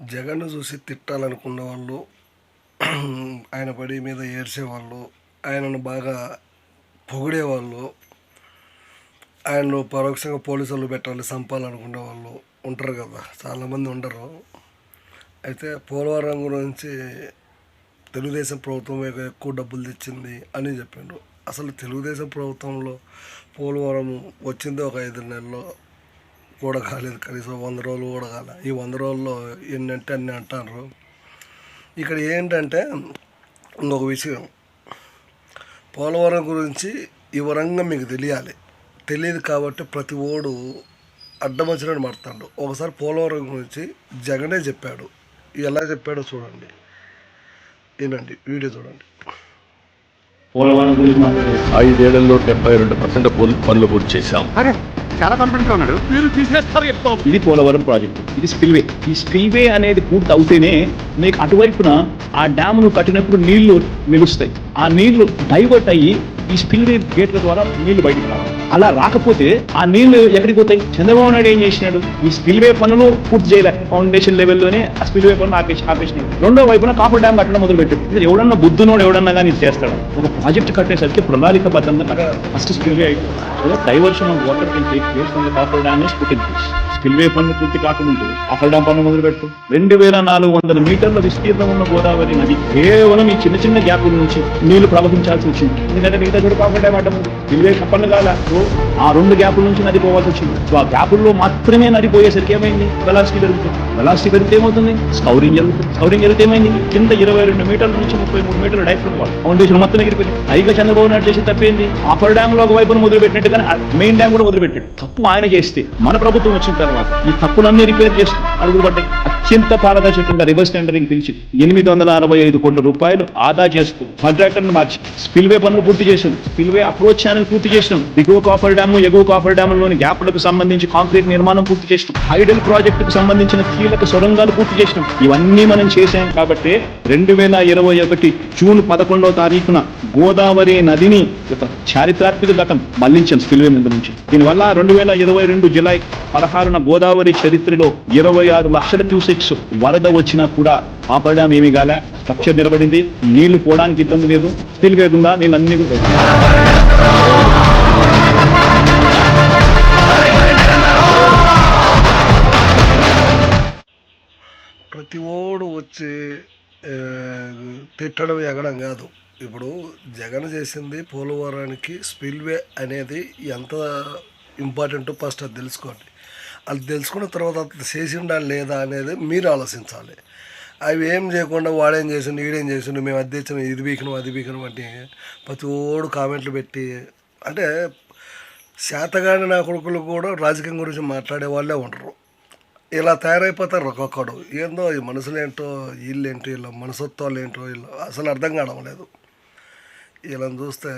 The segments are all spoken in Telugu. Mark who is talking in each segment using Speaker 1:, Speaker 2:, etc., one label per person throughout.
Speaker 1: జగన్ను చూసి తిట్టాలనుకున్న వాళ్ళు ఆయన పడి మీద ఏడ్చేవాళ్ళు ఆయనను బాగా పొగిడేవాళ్ళు ఆయన్ను పరోక్షంగా పోలీసులు పెట్టాలి చంపాలనుకునే వాళ్ళు ఉంటారు కదా. చాలామంది ఉండరు. అయితే పోలవరం గురించి తెలుగుదేశం ప్రభుత్వం ఎక్కువ డబ్బులు తెచ్చింది అని చెప్పిండు. అసలు తెలుగుదేశం ప్రభుత్వంలో పోలవరం వచ్చింది ఒక ఐదు నెలల్లో కూడా కాలేదు కనీసం వంద రోజులు కూడా కాలే ఈ వంద రోజుల్లో ఎన్ని అంటే అన్ని అంటారు ఇక్కడ ఏంటంటే ఇంకొక విషయం. పోలవరం గురించి వివరంగా మీకు తెలియాలి. తెలియదు కాబట్టి ప్రతి ఓడు అడ్డం వచ్చినట్టు మాట్లాడు ఒకసారి పోలవరం గురించి జగనే చెప్పాడు. ఎలా చెప్పాడో చూడండి. వినండి వీడియో చూడండి.
Speaker 2: పోలవరం గురించి
Speaker 3: ఐదేళ్ళలో డెబ్బై రెండు పర్సెంట్ పనులు పూర్తి చేశాం.
Speaker 4: అరే! చాలా కాన్ఫిడెంట్గా ఉన్నాడు.
Speaker 2: మీరు తీసేస్తారు చెప్తాం ఇది పోలవరం ప్రాజెక్ట్. ఇది స్పిల్వే. ఈ స్పిల్వే అనేది పూర్తి అవుతేనే మీకు అటువైపున ఆ డ్యామ్ను కట్టినప్పుడు నీళ్ళు నిలుస్తాయి. ఆ నీళ్ళు డైవర్ట్ అయ్యి ఈ స్పిల్ గేట్ల ద్వారా నీళ్ళు బయటికి రావాలి అలా రాకపోతే ఆ నీళ్ళు ఎక్కడికి పోతాయి? చంద్రబాబు నాయుడు ఏం చేసినాడు? ఈ స్పిల్వే పనులు పూర్తి చేయలే. ఫౌండేషన్ లెవెల్లోనే ఆ స్పిల్వే పనులు ఆపేసి ఆపేసినాయి. రెండో వైపున కాపర్ డ్యామ్ కట్టడం మొదలు పెట్టాడు ఇది ఎవడన్నా బుద్ధునోడు ఎవడన్నా కానీ చేస్తాడు. ఒక ప్రాజెక్ట్ కట్టేసరికి ప్రణాళిక బద్దంగా first spillway diversion of water can take place from the coffer dam is putting place spillway పనులు పూర్తి కాకముందు కాపర్ డ్యామ్ పనులు మొదలు పెట్టు రెండు వేల నాలుగు వందల మీటర్ల విస్తీర్ణం ఉన్న గోదావరి నది కేవలం ఈ చిన్న చిన్న గ్యాపుల నుంచి నీళ్ళు ప్రవహించాల్సి వచ్చింది. ఎందుకంటే మిగతా చూడు కాకుండా డ్యామ్ స్పిల్వే పనులు కాల. ఆ రెండు గ్యాపుల నుంచి నది పోవాల్సి వచ్చింది. సో ఆ గ్యాపుల్లో మాత్రమే నది పోయేసరికి ఏమైంది? వెలాసిటీ పెరుగుతుంది. వెలాసిటీ పెరిగితే ఏమవుతుంది? స్కౌరింగ్ జరుగుతుంది. స్కౌరింగ్ జరిగితే ఏమైంది? కింద ఇరవై రెండు మీటర్ల నుంచి ముప్పై మూడు మీటర్ల డైఫ్లో ఫౌండేషన్ మొత్తం ఎగిరిపోయింది. పైగా చంద్రబాబు నాయుడు చేసి తప్పేంది అప్పర్ డ్యామ్లో ఒక వైపున మొదలు పెట్టినట్టుగానే మెయిన్ డ్యామ్ కూడా మొదలు పెట్టాడు తప్పు ఆయన చేస్తే మన ప్రభుత్వం వచ్చిన తర్వాత ఈ తప్పులన్నీ రిపేర్ చేస్తూ అడుగులు పడ్డాయి. అత్యంత పారదర్శకంగా రివర్స్ టెండరింగ్ పిలిచి ఎనిమిది వందల అరవై ఐదు కోట్ల రూపాయలు ఆదా చేస్తూ కాంట్రాక్టర్ను మార్చి స్పిల్వే పనులు పూర్తి చేసాం స్పిల్వే అప్రోచ్ ఛానల్ పూర్తి చేసినాం. దిగువ కాఫర్ డ్యాము ఎగువ కాఫర్ డ్యాములోని గ్యాప్లకు సంబంధించి కాంక్రీట్ నిర్మాణం పూర్తి చేసినాం. హైడల్ ప్రాజెక్టుకు సంబంధించిన కీలక సొరంగాలు పూర్తి చేసినాం. ఇవన్నీ మనం చేశాం కాబట్టి రెండు వేల ఇరవై ఒకటి జూన్ పదకొండవ తారీఖున గోదావరి నదిని ఒక చారిత్రాత్మక ఘటన మళ్ళించాం స్పిల్వే మీద నుంచి. దీనివల్ల రెండు వేల ఇరవై రెండు జులై పదహారున గోదావరి చరిత్రలో ఇరవై ఆరు లక్షల క్యూసెక్స్ వరద వచ్చినా కూడా ఆపడం ఏమీ గాల స్ట్రక్చర్ నిలబడింది. నీళ్ళు పోవడానికి ఇబ్బంది లేదు. స్టిల్ వేకుండా నీళ్ళు అన్ని
Speaker 1: ప్రతి ఓడు వచ్చి తిట్టడం ఎగడం కాదు. ఇప్పుడు జగన్ చేసింది పోలవరానికి స్పిల్వే అనేది ఎంత ఇంపార్టెంటో ఫస్ట్ అది తెలుసుకోండి. అది తెలుసుకున్న తర్వాత అతను చేసిండా లేదా అనేది మీరు ఆలోచించాలి. అవి ఏం చేయకుండా వాడేం చేసిండు ఈడేం చేసిండు మేము అది తెచ్చిన ఇది బీకను అది బీకను అంటే ప్రతి ఓడు కామెంట్లు పెట్టి అంటే శాతగాని నా కొడుకులు కూడా రాజకీయం గురించి మాట్లాడే వాళ్ళే ఉండరు. ఇలా తయారైపోతారు ఒక్కొక్కడు. ఏందో ఈ మనుషులేంటో వీళ్ళేంటో వీళ్ళ మనసత్వాలు ఏంటో వీళ్ళు అసలు అర్థం కావడం లేదు. వీళ్ళని చూస్తే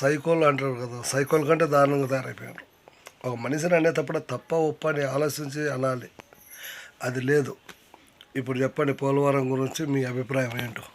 Speaker 1: సైకోలు అంటారు కదా సైకోల్ కంటే దారుణంగా తయారైపోయారు ఒక మనిషిని అనేటప్పుడు తప్ప ఒప్ప అని ఆలోచించి అనాలి అది లేదు. ఇప్పుడు చెప్పండి పోలవరం గురించి మీ అభిప్రాయం ఏంటో?